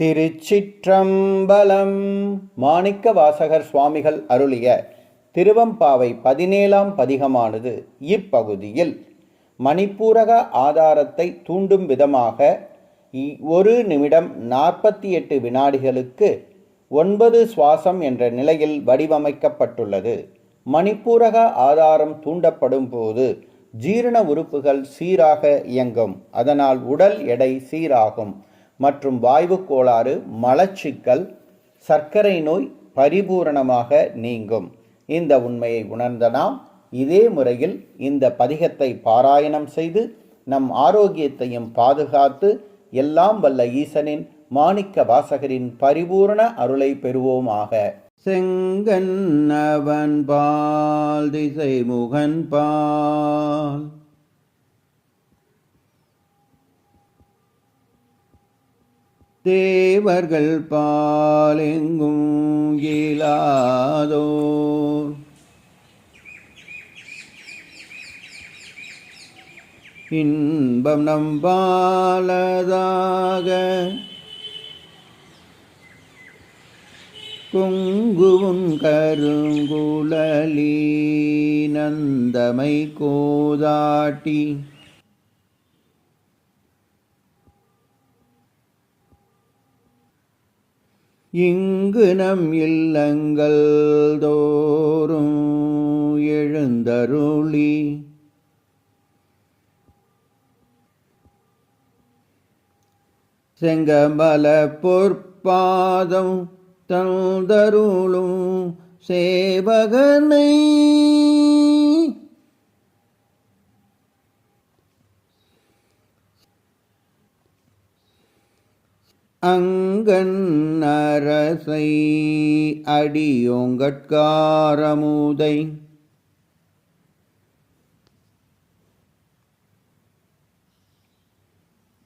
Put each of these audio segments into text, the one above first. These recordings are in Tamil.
திருச்சிற்றம்பலம். மாணிக்க வாசகர் சுவாமிகள் அருளிய திருவம்பாவை பதினேழாம் பதிகமானது இப்பகுதியில். மணிப்பூரக ஆதாரத்தை தூண்டும் விதமாக ஒரு நிமிடம் நாற்பத்தி எட்டு வினாடிகளுக்கு ஒன்பது சுவாசம் என்ற நிலையில் வடிவமைக்கப்பட்டுள்ளது. மணிப்பூரக ஆதாரம் தூண்டப்படும் போது ஜீரண உறுப்புகள் சீராக இயங்கும். அதனால் உடல் எடை சீராகும். மற்றும் வாய்வு கோளாறு மலச்சிக்கல் சர்க்கரை நோய் பரிபூரணமாக நீங்கும். இந்த உண்மையை உணர்ந்த நாம் இதே முறையில் இந்த பதிகத்தை பாராயணம் செய்து நம் ஆரோக்கியத்தையும் பாதுகாத்து எல்லாம் வல்ல ஈசனின் மாணிக்க வாசகரின் பரிபூரண அருளை பெறுவோமாக. செங்கன்னவன் பால் திசை முகன் பால். தேவர்கள் பாலெங்கும் இலாதோ இன்பம் நம்பாலதாக குங்குவும் கருங்குழலி நந்தமை கோதாட்டி இங்கு நம் இல்லங்கள் தோறும் எழுந்தருளி. செங்கமல பொற்பாதம் தந்தருளும் சேவகனை. அங்கன் அரசை அடியோங்கட்காரமுதை.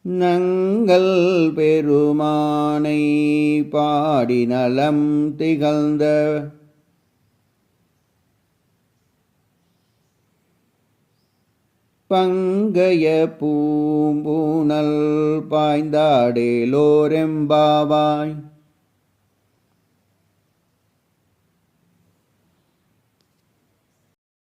நங்கள் பெருமானை பாடி நலம் திகழ்ந்த பங்கைய பூம்பூனல் பாய்ந்தாடேலோரெம்பாவாய்